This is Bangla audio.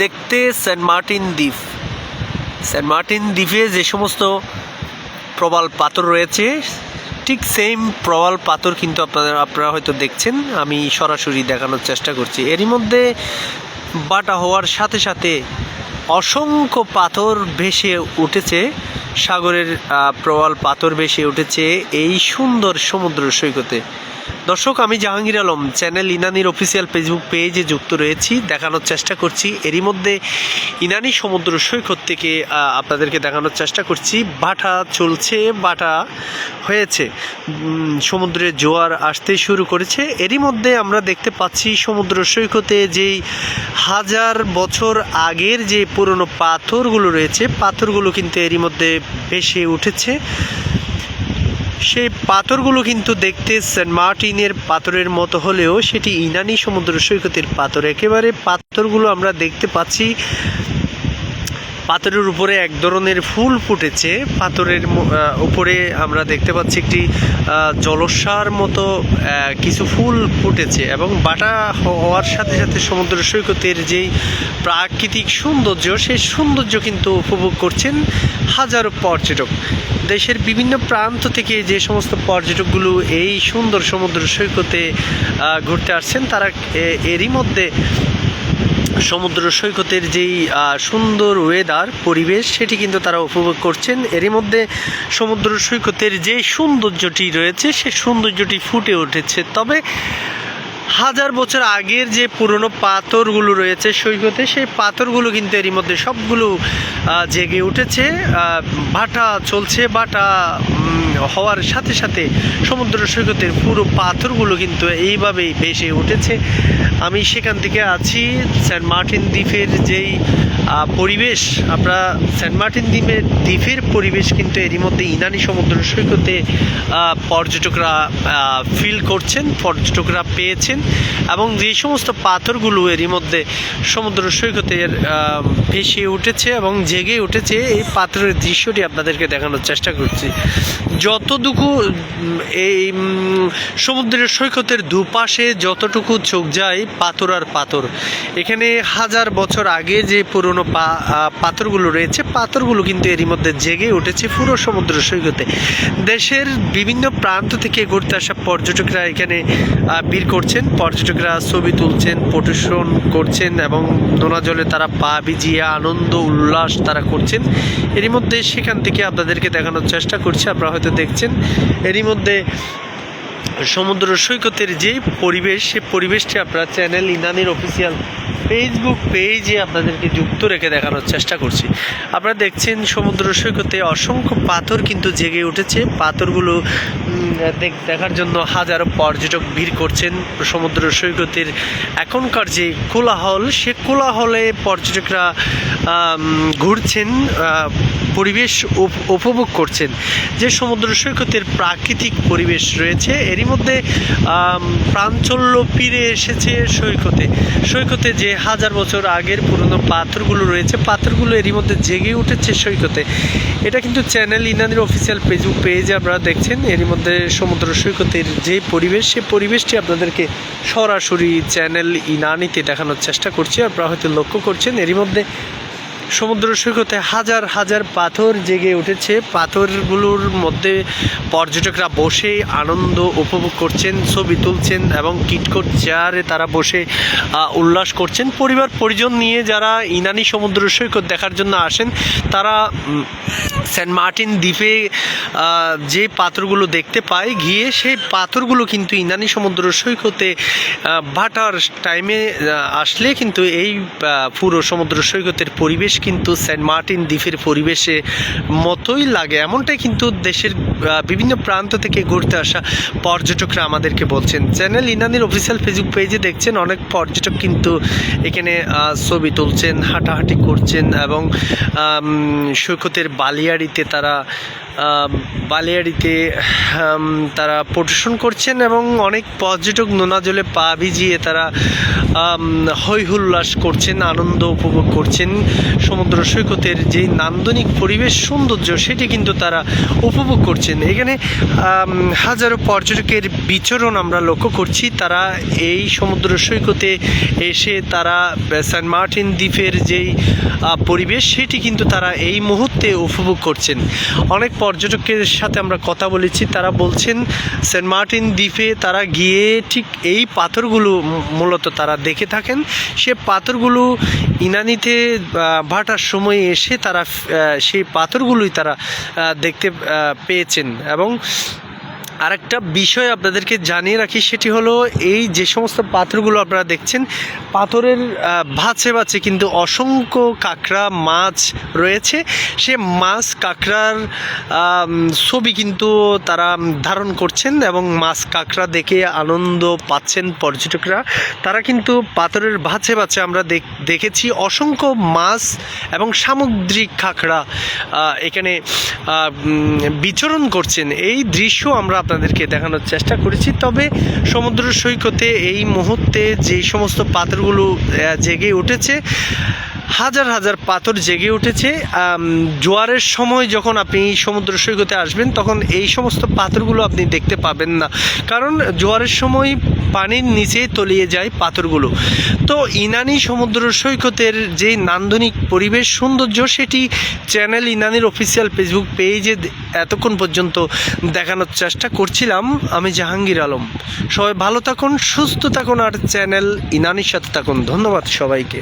দেখতে সেন্ট মার্টিন দ্বীপ। সেন্ট মার্টিন দ্বীপে যে সমস্ত প্রবাল পাথর রয়েছে, ঠিক সেম প্রবাল পাথর কিন্তু আপনারা আপনারা হয়তো দেখছেন। আমি সরাসরি দেখানোর চেষ্টা করছি। এরই মধ্যে বাটা হওয়ার সাথে সাথে অসংখ্য পাথর ভেসে উঠেছে। সাগরের প্রবাল পাথর ভেসে উঠেছে এই সুন্দর সমুদ্র সৈকতে। দর্শক আমি জাহাঙ্গীর আলম। চ্যানেল ইনানির অফিসিয়াল ফেসবুক পেজে যুক্ত রয়েছি। দেখানোর চেষ্টা করছি। এরই মধ্যে ইনানি সমুদ্র সৈকত থেকে আপনাদেরকে দেখানোর চেষ্টা করছি। বাটা চলছে বাটা হয়েছে। উম, সমুদ্রের জোয়ার আসতে শুরু করেছে। এরই মধ্যে আমরা দেখতে পাচ্ছি সমুদ্র সৈকতে যেই হাজার বছর আগের যে পুরনো পাথরগুলো রয়েছে পাথরগুলো কিন্তু এরই মধ্যে ভেসে উঠেছে। সেই পাথরগুলো কিন্তু দেখতে সেন্ট মার্টিনের পাথরের মতো হলেও সেটি ইনানি সমুদ্র সৈকতের পাথর। একেবারে পাথরগুলো আমরা দেখতে পাচ্ছি পাথরের উপরে এক ধরনের ফুল ফুটেছে। পাথরের উপরে আমরা দেখতে পাচ্ছি একটি জলসার মতো কিছু ফুল ফুটেছে এবং বাটা হওয়ার সাথে সাথে সমুদ্র সৈকতের যেই প্রাকৃতিক সৌন্দর্য, সেই সৌন্দর্য কিন্তু উপভোগ করছেন হাজারো পর্যটক। দেশের বিভিন্ন প্রান্ত থেকে যে সমস্ত পর্যটকগুলো এই সুন্দর সমুদ্র সৈকতে ঘুরতে আসছেন, তারা এরই মধ্যে সমুদ্র সৈকতের যেই সুন্দর ওয়েদার পরিবেশ, সেটি কিন্তু তারা উপভোগ করছেন। এরই মধ্যে সমুদ্র সৈকতের যে সৌন্দর্যটি রয়েছে, সে সৌন্দর্যটি ফুটে উঠেছে। তবে হাজার বছর আগের যে পুরনো পাথরগুলো রয়েছে সৈকতে, সেই পাথরগুলো কিন্তু এরই মধ্যে সবগুলো জেগে উঠেছে। ভাটা চলছে বাটা হওয়ার সাথে সাথে সমুদ্র সৈকতের পুরো পাথরগুলো কিন্তু এইভাবেই ভেসে উঠেছে। আমি সেখান থেকে আছি সেন্ট মার্টিন দ্বীপের যেই পরিবেশ, আমরা সেন্ট মার্টিন দ্বীপের দ্বীপের পরিবেশ কিন্তু এরই মধ্যে ইনানি সমুদ্র সৈকতে পর্যটকরা ফিল করছেন, পর্যটকরা পেয়েছেন এবং যে সমস্ত পাথরগুলো এরই মধ্যে সমুদ্র সৈকতের ভেসে উঠেছে এবং জেগে উঠেছে, এই পাথরের দৃশ্যটি আপনাদেরকে দেখানোর চেষ্টা করছি। যতটুকু এই সমুদ্রের সৈকতের দুপাশে যতটুকু চোখ যায়, পাথর আর পাথর। এখানে হাজার বছর আগে যে পুরনো পাথরগুলো রয়েছে, পাথরগুলো কিন্তু এরই মধ্যে জেগে উঠেছে পুরো সমুদ্র সৈকতে। দেশের বিভিন্ন প্রান্ত থেকে ঘুরতে আসা পর্যটকরা এখানে ভিড় করছেন। পর্যটকরা ছবি তুলছেন পটুশন করছেন এবং নোনা জলে তারা পা ভিজিয়ে আনন্দ, উল্লাস তারা করছেন। এরই মধ্যে সেখান থেকে আপনাদেরকে দেখানোর চেষ্টা করছি। আপনারা হয়তো দেখছেন। এরই মধ্যে সমুদ্র সৈকতের যে পরিবেশ, সে পরিবেশটি আপনারা চ্যানেল ইনানির অফিসিয়াল ফেসবুক পেজে আপনাদেরকে যুক্ত রেখে দেখানোর চেষ্টা করছি। আপনারা দেখছেন সমুদ্র সৈকতে অসংখ্য পাথর কিন্তু জেগে উঠেছে। পাথরগুলো দেখ- দেখার জন্য হাজারো পর্যটক ভিড় করছেন সমুদ্র সৈকতের। এখনকার যে কোলাহল, সে কোলাহলে পর্যটকরা ঘুরছেন পরিবেশ উপ- উপভোগ করছেন। যে সমুদ্র সৈকতের প্রাকৃতিক পরিবেশ রয়েছে, এরই মধ্যে প্রাঞ্চল্য ফিরে এসেছে সৈকতে। সৈকতে যে হাজার বছর আগের পুরনো পাথরগুলো রয়েছে, পাথরগুলো এরই মধ্যে জেগে উঠেছে সৈকতে। এটা কিন্তু চ্যানেল ইনানির অফিসিয়াল ফেসবুক পেজে আপনারা দেখছেন। এরই মধ্যে সমুদ্র সৈকতের যে পরিবেশ, সে পরিবেশটি আপনাদেরকে সরাসরি চ্যানেল ইনানিতে দেখানোর চেষ্টা করছি। আপনারা হয়তো লক্ষ্য করছেন, এরই মধ্যে সমুদ্র সৈকতে হাজার হাজার পাথর জেগে উঠেছে। পাথরগুলোর মধ্যে পর্যটকরা বসে আনন্দ উপভোগ করছেন, ছবি তুলছেন এবং কিটকট চেয়ারে তারা বসে উল্লাস করছেন। পরিবার, পরিজন নিয়ে যারা ইনানি সমুদ্র সৈকত দেখার জন্য আসেন, তারা সেন্ট মার্টিন দ্বীপে যে পাথরগুলো দেখতে পায়, গিয়ে সেই পাথরগুলো কিন্তু ইনানি সমুদ্র সৈকতে ভাটার টাইমে আসলে কিন্তু এই পুরো সমুদ্র সৈকতের পরিবেশ কিন্তু সেন্ট মার্টিন দ্বীপের পরিবেশে মতোই লাগে। এমনটাই কিন্তু দেশের বিভিন্ন প্রান্ত থেকে ঘুরতে আসা পর্যটকরা আমাদেরকে বলছেন। চ্যানেল ইনানির অফিসিয়াল ফেসবুক পেজে দেখছেন, অনেক পর্যটক কিন্তু এখানে ছবি তুলছেন, হাঁটাহাঁটি করছেন এবং সৈকতের বালিয়াড়িতে তারা বালিয়াড়িতে তারা পরিবেশন করছেন এবং অনেক পর্যটক নোনা জলে পা ভিজিয়ে তারা আম, হৈ হুল্লাস করছেন আনন্দ উপভোগ করছেন। সমুদ্র সৈকতের যে নান্দনিক পরিবেশ সৌন্দর্য সেটি কিন্তু তারা উপভোগ করছেন। এখানে হাজারো পর্যটকের বিচরণ আমরা লক্ষ্য করছি। তারা এই সমুদ্র সৈকতে এসে তারা সেন্ট মার্টিন দ্বীপের যেই পরিবেশ সেটি কিন্তু তারা এই মুহূর্তে উপভোগ করছেন। অনেক পর্যটকের সাথে আমরা কথা বলেছি। তারা বলছেন, সেন্ট মার্টিন দ্বীপে তারা গিয়ে ঠিক এই পাথরগুলো মূলত তারা দেখে থাকেন। সে পাথরগুলো ইনানিতে ভাটার সময় এসে তারা সেই পাথরগুলোই তারা দেখতে পেয়েছেন। এবং আরেকটা বিষয় আপনাদেরকে জানিয়ে রাখি, সেটি হলো এই যে সমস্ত পাথরগুলো আপনারা দেখছেন, পাথরের ভাঁচে ভাঁচে কিন্তু অসংখ্য কাঁকড়া, মাছ রয়েছে। সে মাছ কাঁকড়ার ছবি কিন্তু তারা ধারণ করছেন এবং মাছ কাঁকড়া দেখে আনন্দ পাচ্ছেন পর্যটকরা। তারা কিন্তু পাথরের ভাঁচে ভাঁচে আমরা দেখ- দেখেছি অসংখ্য মাছ এবং সামুদ্রিক কাঁকড়া এখানে বিচরণ করছেন। এই দৃশ্য আমরা আপনাদেরকে দেখানোর চেষ্টা করেছি। তবে সমুদ্র সৈকতে এই মুহূর্তে যে সমস্ত পাথরগুলো জেগে উঠেছে হাজার হাজার পাথর জেগে উঠেছে। জোয়ারের সময় যখন আপনি সমুদ্র সৈকতে আসবেন, তখন এই সমস্ত পাথরগুলো আপনি দেখতে পাবেন না। কারণ জোয়ারের সময় পানির নিচে তলিয়ে যায় পাথরগুলো। তো ইনানি সমুদ্র সৈকতের যে নান্দনিক পরিবেশ সৌন্দর্য, সেটি চ্যানেল ইনানির অফিসিয়াল ফেসবুক পেজে এতক্ষণ পর্যন্ত দেখানোর চেষ্টা করছিলাম। আমি জাহাঙ্গীর আলম। সবাই ভালো থাকুন, সুস্থ থাকুন, আর চ্যানেল ইনানির সাথে থাকুন। ধন্যবাদ সবাইকে।